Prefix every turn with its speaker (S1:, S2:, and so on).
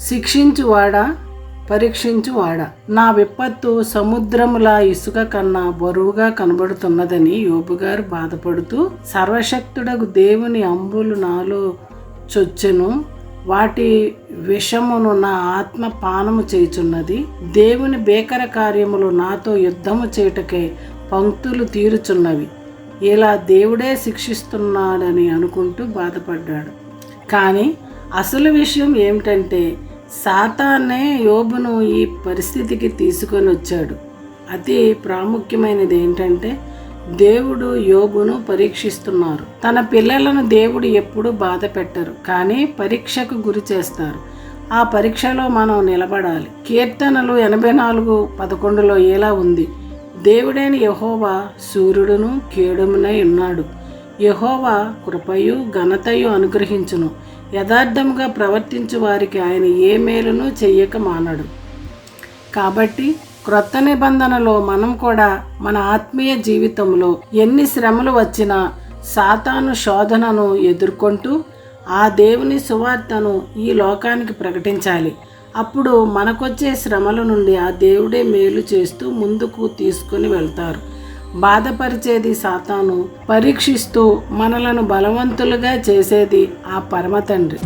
S1: శిక్షించువాడా? పరీక్షించువాడా? నా విపత్తు సముద్రముల ఇసుక కన్నా బరువుగా కనబడుతున్నదని యోబుగారు బాధపడుతూ సర్వశక్తుడకు దేవుని అంబులు నాలో చొచ్చెను వాటి విషమును నా ఆత్మ పానము చేయుచున్నది. దేవుని భీకర కార్యములు నాతో యుద్ధము చేయుటకే పంక్తులు తీరుచున్నవి. ఇలా దేవుడే శిక్షిస్తున్నాడని అనుకుంటూ బాధపడ్డాడు. కానీ అసలు విషయం ఏమిటంటే సాతానే యోబును ఈ పరిస్థితికి తీసుకొని వచ్చాడు. అతి ప్రాముఖ్యమైనది ఏంటంటే దేవుడు యోగును పరీక్షిస్తున్నారు. తన పిల్లలను దేవుడు ఎప్పుడు బాధ పెట్టరు కానీ పరీక్షకు గురి చేస్తారు. ఆ పరీక్షలో మనం నిలబడాలి. కీర్తనలు ఎనభై నాలుగు పదకొండులో ఎలా ఉంది? దేవుడైన యహోవా సూర్యుడును కేడుమునై ఉన్నాడు. యహోవా కృపయు ఘనతయు అనుగ్రహించును. యథార్థంగా ప్రవర్తించు వారికి ఆయన ఏ మేలును చెయ్యక మానడు. కాబట్టి క్రొత్త నిబంధనలో మనం కూడా మన ఆత్మీయ జీవితంలో ఎన్ని శ్రమలు వచ్చినా సాతాను శోధనను ఎదుర్కొంటూ ఆ దేవుని సువార్తను ఈ లోకానికి ప్రకటించాలి. అప్పుడు మనకొచ్చే శ్రమల నుండి ఆ దేవుడే మేలు చేస్తూ ముందుకు తీసుకుని వెళ్తారు. బాధపరిచేది సాతాను పరీక్షిస్తూ మనలను బలవంతులుగా చేసేది ఆ పరమతండ్రి.